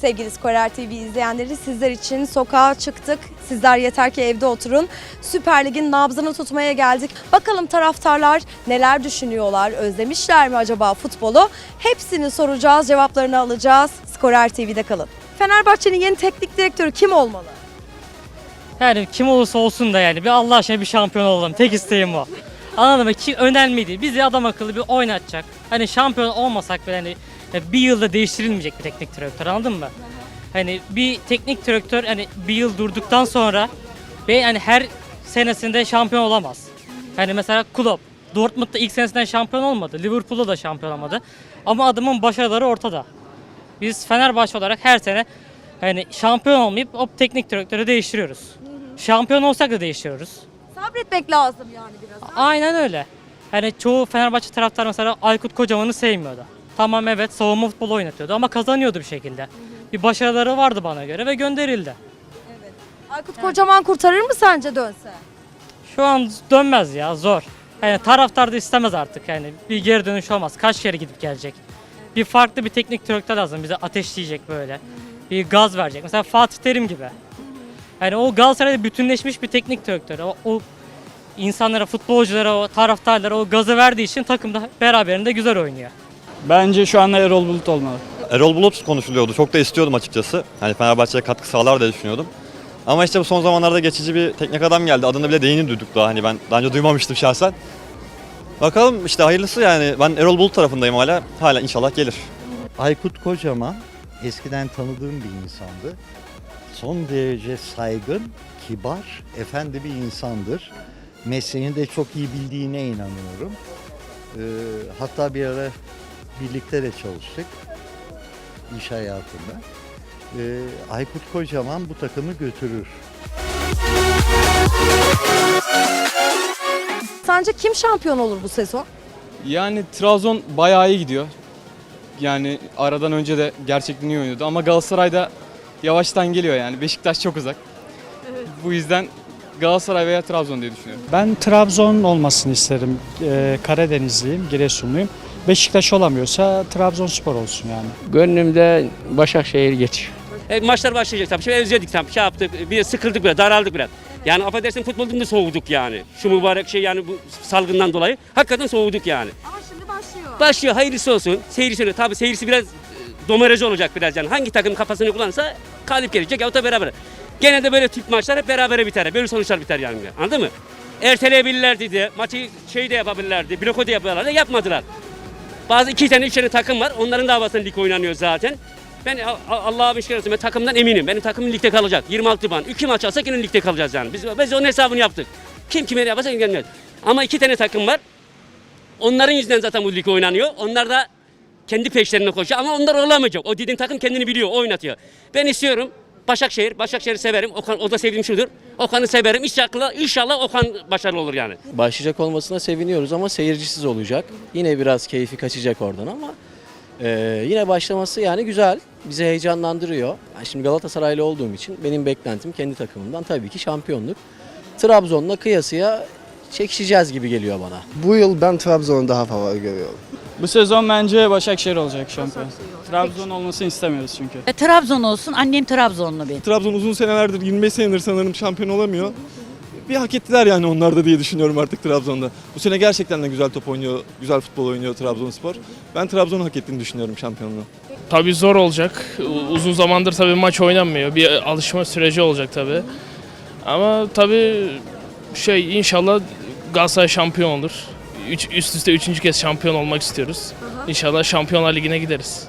Sevgili Skorer TV izleyenleri sizler için sokağa çıktık. Sizler yeter ki evde oturun. Süper Lig'in nabzını tutmaya geldik. Bakalım taraftarlar neler düşünüyorlar? Özlemişler mi acaba futbolu? Hepsini soracağız, cevaplarını alacağız. Skorer TV'de kalın. Fenerbahçe'nin yeni teknik direktörü kim olmalı? Yani kim olursa olsun da yani bir Allah aşkına bir şampiyon olalım. Tek isteğim o. Anladın mı? Ki önemli. Bizi adam akıllı bir oynatacak. Hani şampiyon olmasak bile hani bir yılda değiştirilmeyecek bir teknik direktör anladın mı? Hani bir teknik direktör hani bir yıl durduktan sonra ve yani her senesinde şampiyon olamaz. Hani mesela Klopp Dortmund'da ilk senesinden şampiyon olmadı. Liverpool'da da şampiyon olamadı. Ama adamın başarıları ortada. Biz Fenerbahçe olarak her sene hani şampiyon olmayıp o teknik direktörü değiştiriyoruz. Şampiyon olsak da değiştiriyoruz. Sabretmek lazım yani biraz. ha? Aynen öyle. Hani çoğu Fenerbahçe taraftar mesela Aykut Kocaman'ı sevmiyordu. Tamam evet savunma futbolu oynatıyordu ama kazanıyordu bir şekilde. Bir başarıları vardı bana göre ve gönderildi. Aykut Kocaman kurtarır mı sence dönse? Şu an dönmez ya zor. Yani taraftar da istemez artık yani bir geri dönüş olmaz. Kaç kere gidip gelecek. Bir farklı bir teknik direktör lazım bize ateşleyecek böyle. Bir gaz verecek. Mesela Fatih Terim gibi. Yani o Galatasaray'da bütünleşmiş bir teknik direktör. O, o insanlara, futbolculara, o taraftarlara o gazı verdiği için takım da beraberinde güzel oynuyor. Bence şu anda Erol Bulut olmalı. Erol Bulut konuşuluyordu. Çok da istiyordum açıkçası. Hani Fenerbahçe'ye katkı sağlar diye düşünüyordum. Ama işte bu son zamanlarda geçici bir teknik adam geldi. Adını bile değini duyduk daha. Hani ben daha önce duymamıştım şahsen. Bakalım işte hayırlısı yani. Ben Erol Bulut tarafındayım hala. Hala inşallah gelir. Aykut Kocaman eskiden tanıdığım bir insandı. Son derece saygın, kibar, efendi bir insandır. Mesleğini de çok iyi bildiğine inanıyorum. Ee, hatta bir ara birlikte de çalıştık iş hayatında. Ee, Aykut Kocaman bu takımı götürür. Sence kim şampiyon olur bu sezon? Yani Trabzon bayağı iyi gidiyor. Yani aradan önce de gerçekten iyi oynuyordu ama Galatasaray'da yavaştan geliyor yani. Beşiktaş çok uzak. Bu yüzden Galatasaray veya Trabzon diye düşünüyorum. Ben Trabzon olmasını isterim. Ee, Karadenizliyim, Giresunluyum. Beşiktaş olamıyorsa Trabzonspor olsun yani. Gönlümde Başakşehir geçiyor. E, maçlar başlayacak tabii. Şimdi özledik tabii. Şey yaptık. Bir sıkıldık biraz, daraldık biraz. Yani affedersin futboldan da soğuduk yani. Şu mübarek şey yani bu salgından dolayı. Hakikaten soğuduk yani. Ama şimdi başlıyor. Başlıyor hayırlısı olsun. Seyircisi öyle. Tabii seyircisi biraz e, domaracı olacak biraz yani. Hangi takım kafasını kullanırsa galip gelecek ya da beraber. Gene de böyle tip maçlar hep berabere biter. Böyle sonuçlar biter yani. Anladın mı? Erteleyebilirlerdi de. Maçı şey de yapabilirlerdi. Bloko da yapıyorlardı. Yapmadılar. Bazı iki tane üç tane takım var. Onların davasında lig oynanıyor zaten. Ben Allah'a bir şey. Ben takımdan eminim. Benim takımım ligde kalacak. 26 ban. İki maç alsak yine ligde kalacağız yani. Biz, biz onun hesabını yaptık. Kim kime ne yaparsa gelmez. Ama iki tane takım var. Onların yüzünden zaten bu lig oynanıyor. Onlar da kendi peşlerine koşuyor ama onlar olamayacak. O dediğin takım kendini biliyor, oynatıyor. Ben istiyorum Başakşehir, Başakşehir'i severim. Okan, o da sevdiğim şudur. Okan'ı severim. İnşallah, inşallah Okan başarılı olur yani. Başlayacak olmasına seviniyoruz ama seyircisiz olacak. Yine biraz keyfi kaçacak oradan ama e, yine başlaması yani güzel. Bizi heyecanlandırıyor. Ben şimdi Galatasaraylı olduğum için benim beklentim kendi takımımdan tabii ki şampiyonluk. Trabzon'la kıyasıya çekişeceğiz gibi geliyor bana. Bu yıl ben Trabzon'u daha favori görüyorum. Bu sezon bence Başakşehir olacak şampiyon. Trabzon olmasını istemiyoruz çünkü. E, Trabzon olsun. Annem Trabzonlu bir. Trabzon uzun senelerdir 25 senedir sanırım şampiyon olamıyor. Bir hak ettiler yani onlar da diye düşünüyorum artık Trabzon'da. Bu sene gerçekten de güzel top oynuyor, güzel futbol oynuyor Trabzonspor. Ben Trabzon'un hak ettiğini düşünüyorum şampiyonluğu. Tabii zor olacak. U- Uzun zamandır tabii maç oynanmıyor. Bir alışma süreci olacak tabii. Ama tabii şey inşallah Galatasaray şampiyon olur. Üç, üst üste üçüncü kez şampiyon olmak istiyoruz. İnşallah Şampiyonlar Ligi'ne gideriz.